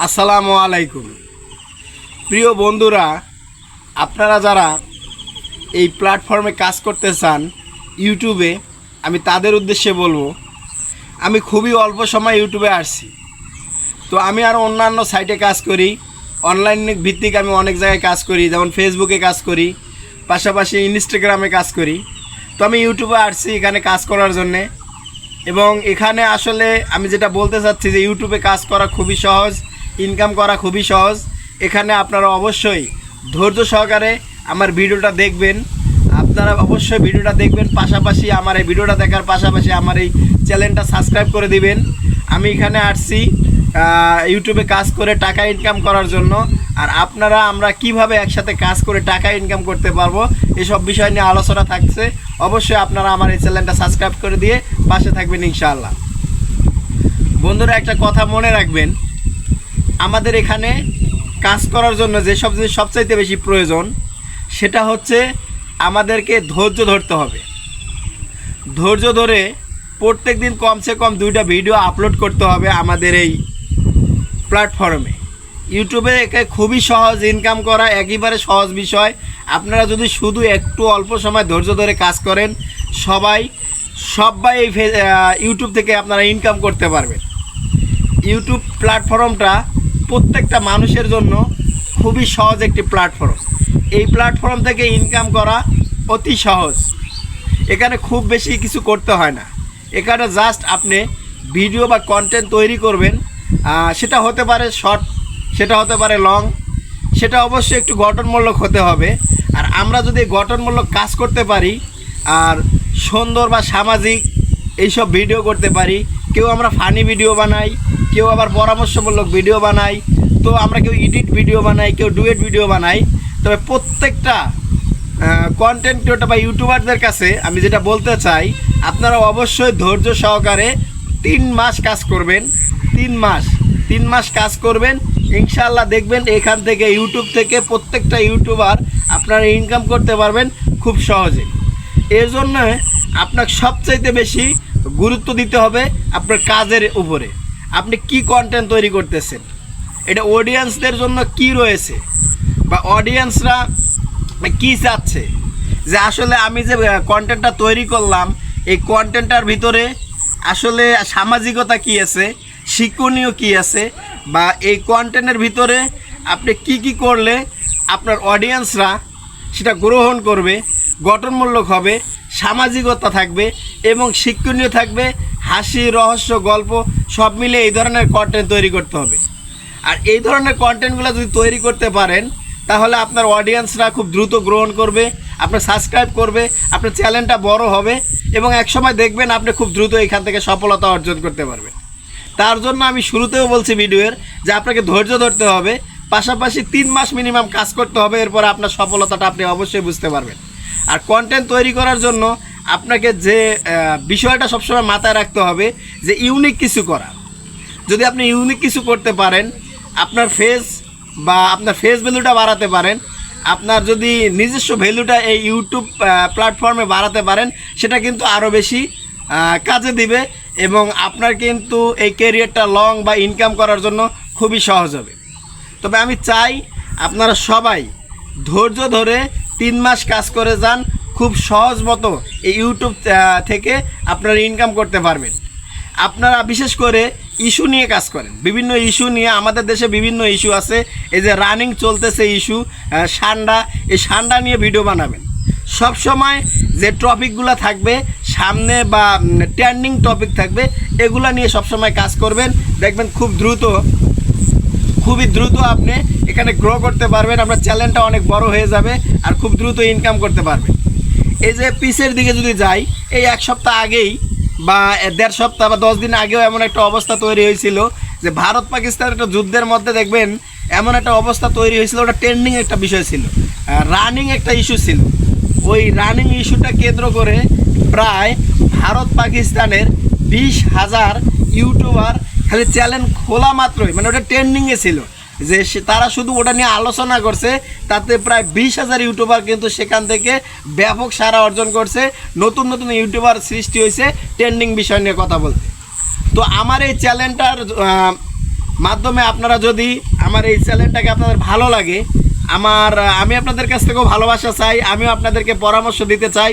আসসালামু আলাইকুম। প্রিয় বন্ধুরা, আপনারা যারা এই প্ল্যাটফর্মে কাজ করতে চান ইউটিউবে আমি তাদের উদ্দেশ্যে বলব, আমি খুবই অল্প সময় ইউটিউবে আসছি। তো আমি আরও অন্যান্য সাইটে কাজ করি অনলাইন ভিত্তিক আমি অনেক জায়গায় কাজ করি, যেমন ফেসবুকে কাজ করি, পাশাপাশি ইনস্টাগ্রামে কাজ করি। তো আমি ইউটিউবে আসছি এখানে কাজ করার জন্যে। এবং এখানে আসলে আমি যেটা বলতে চাচ্ছি যে ইউটিউবে কাজ করা খুবই সহজ। ইনকাম করা খুবই সহজ। এখানে আপনারা অবশ্যই ধৈর্য সহকারে আমার ভিডিওটা দেখবেন। আপনারা অবশ্যই ভিডিওটা দেখবেন। পাশাপাশি আমার এই ভিডিওটা দেখার পাশাপাশি আমার এই চ্যানেলটা সাবস্ক্রাইব করে দিবেন। আমি এখানে আসছি ইউটিউবে কাজ করে টাকা ইনকাম করার জন্য। আর আপনারা, আমরা কীভাবে একসাথে কাজ করে টাকা ইনকাম করতে পারব, এসব বিষয় নিয়ে আলোচনা থাকছে। অবশ্যই আপনারা আমার এই চ্যানেলটা সাবস্ক্রাইব করে দিয়ে পাশে থাকবেন ইনশাআল্লাহ। বন্ধুরা, একটা কথা মনে রাখবেন। আমাদের এখানে কাজ করার জন্য যে সব জিনিস সবচাইতে বেশি প্রয়োজন, সেটা হচ্ছে আমাদেরকে ধৈর্য ধরতে হবে। ধৈর্য ধরে প্রত্যেক দিন কমসে কম দুইটা ভিডিও আপলোড করতে হবে আমাদের এই প্ল্যাটফর্মে ইউটিউবে একে খুবই সহজ ইনকাম করা, একেবারে সহজ বিষয়। আপনারা যদি শুধু একটু অল্প সময় ধৈর্য ধরে কাজ করেন, সবাই সবাই এই ইউটিউব থেকে আপনারা ইনকাম করতে পারবেন। ইউটিউব প্ল্যাটফর্মটা প্রত্যেকটা মানুষের জন্য খুবই সহজ একটি প্ল্যাটফর্ম এই প্ল্যাটফর্ম থেকে ইনকাম করা অতি সহজ। এখানে খুব বেশি কিছু করতে হয় না। এখানে জাস্ট আপনি ভিডিও বা কন্টেন্ট তৈরি করবেন। সেটা হতে পারে শর্ট সেটা হতে পারে লং সেটা অবশ্যই একটু গঠনমূলক হতে হবে। আর আমরা যদি গঠনমূলক কাজ করতে পারি, আর সুন্দর বা সামাজিক এইসব ভিডিও করতে পারি কেউ আমরা ফানি ভিডিও বানাই, কেউ আবার পরামর্শমূলক ভিডিও বানাই, তো আমরা কেউ এডিট ভিডিও বানাই, কেউ ডুয়েট ভিডিও বানাই। তবে প্রত্যেকটা কন্টেন্ট ক্রিয়েটর বা ইউটিউবারদের কাছে আমি যেটা বলতে চাই, আপনারা অবশ্যই ধৈর্য সহকারে তিন মাস কাজ করবেন, তিন মাস তিন মাস কাজ করবেন ইনশাল্লাহ দেখবেন এখান থেকে ইউটিউব থেকে প্রত্যেকটা ইউটিউবার আপনারা ইনকাম করতে পারবেন খুব সহজে। এর জন্য আপনাকে সবচাইতে বেশি গুরুত্ব দিতে হবে আপনার কাজের উপরে। আপনি কি কন্টেন্ট তৈরি করতেছেন? এটা অডিয়েন্সদের জন্য কি রয়েছে? বা অডিয়েন্সরা কি চাচ্ছে? যে আসলে আমি যে কন্টেন্টটা তৈরি করলাম, এই কন্টেন্টটার ভিতরে আসলে সামাজিকতা কি আছে, শিক্ষণীয় কি আছে, বা এই কন্টেন্টের ভিতরে আপনি কি কি করলে আপনার অডিয়েন্সরা সেটা গ্রহণ করবে, গঠনমূলক হবে সামাজিকতা থাকবে এবং শিক্ষণীয় থাকবে, হাসি, রহস্য, গল্প, সব মিলে এই ধরনের কন্টেন্ট তৈরি করতে হবে। আর এই ধরনের কন্টেন্টগুলো যদি তৈরি করতে পারেন, তাহলে আপনার অডিয়েন্সরা খুব দ্রুত গ্রহণ করবে, আপনার সাবস্ক্রাইব করবে, আপনার চ্যানেলটা বড় হবে এবং একসময় দেখবেন আপনি খুব দ্রুত এখান থেকে সফলতা অর্জন করতে পারবেন। তার জন্য আমি শুরুতেও বলছি ভিডিওর যে আপনাকে ধৈর্য ধরতে হবে, পাশাপাশি তিন মাস মিনিমাম কাজ করতে হবে, এরপর আপনার সফলতাটা আপনি অবশ্যই বুঝতে পারবেন। আর কন্টেন্ট তৈরি করার জন্য আপনাকে যে বিষয়টা সবসময় মাথায় রাখতে হবে যে ইউনিক কিছু করা। যদি আপনি ইউনিক কিছু করতে পারেন, আপনার ফেস বা আপনার ফেস ভ্যালুটা বাড়াতে পারেন, আপনার যদি নিজস্ব ভ্যালুটা এই ইউটিউব প্ল্যাটফর্মে বাড়াতে পারেন, সেটা কিন্তু আরও বেশি কাজে দিবে এবং আপনার কিন্তু এই ক্যারিয়ারটা লং বা ইনকাম করার জন্য খুবই সহজ হবে। তবে আমি চাই আপনারা সবাই ধৈর্য ধরে তিন মাস কাজ করে যান, খুব সহজ মতো এই ইউটিউব থেকে আপনারা ইনকাম করতে পারবেন। আপনারা বিশেষ করে ইস্যু নিয়ে কাজ করেন। বিভিন্ন ইস্যু নিয়ে আমাদের দেশে বিভিন্ন ইস্যু আছে। এই যে রানিং চলতেছে ইস্যু সান্ডা, এই সান্ডা নিয়ে ভিডিও বানাবেন। সব সময় যে টপিকগুলো থাকবে, সামনে বা ট্রেন্ডিং টপিক থাকবে, এগুলো নিয়ে সব সময় কাজ করবেন। দেখবেন খুব দ্রুত খুবই দ্রুত আপনি এখানে গ্রো করতে পারবেন, আপনার চ্যানেলটা অনেক বড় হয়ে যাবে আর খুব দ্রুত ইনকাম করতে পারবেন। এই যে পিসের দিকে যদি যাই, এই এক সপ্তাহ আগেই বা দেড় সপ্তাহ বা দশ দিন আগেও এমন একটা অবস্থা তৈরি হয়েছিল যে ভারত পাকিস্তান একটা যুদ্ধের মধ্যে দেখবেন এমন একটা অবস্থা তৈরি হয়েছিল, ওটা ট্রেন্ডিং একটা বিষয় ছিল রানিং একটা ইস্যু ছিল। ওই রানিং ইস্যুটা কেন্দ্র করে প্রায় ভারত পাকিস্তানের বিশ হাজার ইউটিউবার খালি চ্যানেল খোলা মাত্রই মানে ওটা ট্রেন্ডিংয়ে ছিল। যে তারা শুধু ওটা নিয়ে আলোচনা করছে, তাতে প্রায় বিশ হাজার ইউটিউবার কিন্তু সেখান থেকে ব্যাপক সারা অর্জন করছে, নতুন নতুন ইউটিউবার সৃষ্টি হয়েছে ট্রেন্ডিং বিষয় নিয়ে কথা বলতে। তো আমার এই চ্যানেলটার মাধ্যমে আপনারা যদি আমার এই চ্যানেলটাকে আপনাদের ভালো লাগে, আমার, আমি আপনাদের কাছ থেকেও ভালোবাসা চাই, আমিও আপনাদেরকে পরামর্শ দিতে চাই,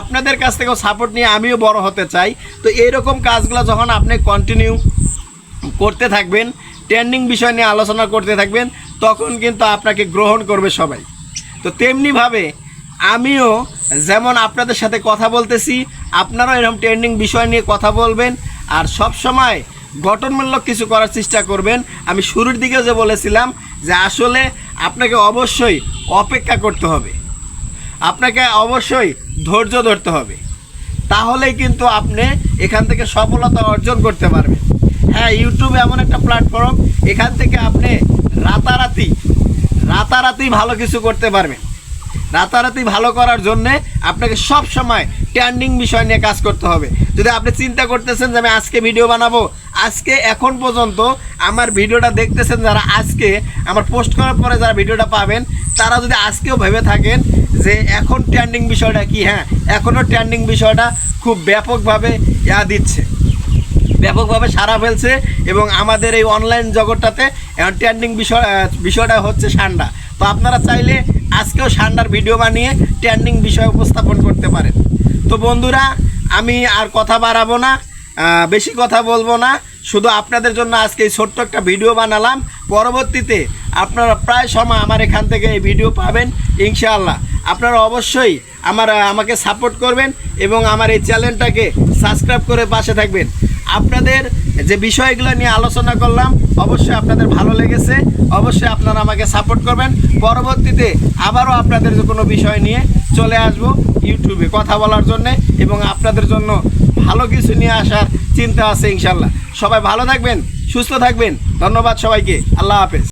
আপনাদের কাছ থেকেও সাপোর্ট নিয়ে আমিও বড় হতে চাই, তো এইরকম কাজগুলো যখন আপনি কন্টিনিউ করতে থাকবেন ট্রেন্ডিং বিষয় নিয়ে আলোচনা করতে থাকবেন, তখন কিন্তু আপনাকে গ্রহণ করবে সবাই। তো তেমনিভাবে আমিও যেমন আপনাদের সাথে কথা বলতেছি, আপনারাও এরকম ট্রেন্ডিং বিষয় নিয়ে কথা বলবেন, আর সব সময় গঠনমূলক কিছু করার চেষ্টা করবেন। আমি শুরুর দিকে যে বলেছিলাম যে আসলে আপনাকে অবশ্যই অপেক্ষা করতে হবে। আপনাকে অবশ্যই ধৈর্য ধরতে হবে। তাহলেই কিন্তু আপনি এখান থেকে সফলতা অর্জন করতে পারবেন। হ্যাঁ ইউটিউব এমন একটা প্ল্যাটফর্ম এখান থেকে আপনি রাতারাতি রাতারাতি ভালো কিছু করতে পারবেন। রাতারাতি ভালো করার জন্যে আপনাকে সব সময় ট্রেন্ডিং বিষয় নিয়ে কাজ করতে হবে। যদি আপনি চিন্তা করতেছেন যে আমি আজকে ভিডিও বানাবো, আজকে, এখন পর্যন্ত আমার ভিডিওটা দেখতেছেন যারা আজকে, আমার পোস্ট করার পরে যারা ভিডিওটা পাবেন, তারা যদি আজকেও ভেবে থাকেন যে এখন ট্রেন্ডিং বিষয়টা কি? হ্যাঁ এখনও ট্রেন্ডিং বিষয়টা খুব ব্যাপকভাবে ইয়া দিচ্ছে। ব্যাপকভাবে সারা ফেলছে এবং আমাদের এই অনলাইন জগৎটাতে ট্রেন্ডিং বিষয় বিষয়টা হচ্ছে সান্ডা। তো আপনারা চাইলে আজকেও সান্ডার ভিডিও বানিয়ে ট্রেন্ডিং বিষয় উপস্থাপন করতে পারেন। তো বন্ধুরা, আমি আর কথা বাড়াবো না বেশি কথা বলব না। শুধু আপনাদের জন্য আজকে এই ছোট্ট একটা ভিডিও বানালাম। পরবর্তীতে আপনারা প্রায় সময় আমার এখান থেকে এই ভিডিও পাবেন, ইনশাআল্লাহ। আপনারা অবশ্যই আমার আমাকে সাপোর্ট করবেন এবং আমার এই চ্যানেলটাকে সাবস্ক্রাইব করে পাশে থাকবেন। আপনাদের যে বিষয়গুলো নিয়ে আলোচনা করলাম, অবশ্যই আপনাদের ভালো লেগেছে। অবশ্যই আপনারা আমাকে সাপোর্ট করবেন। পরবর্তীতে আবারও আপনাদের কোনো বিষয় নিয়ে চলে আসব ইউটিউবে কথা বলার জন্য এবং আপনাদের জন্য ভালো কিছু নিয়ে আসার চিন্তা আছে ইনশাল্লাহ। সবাই ভালো থাকবেন, সুস্থ থাকবেন। ধন্যবাদ সবাইকে। আল্লাহ হাফেজ।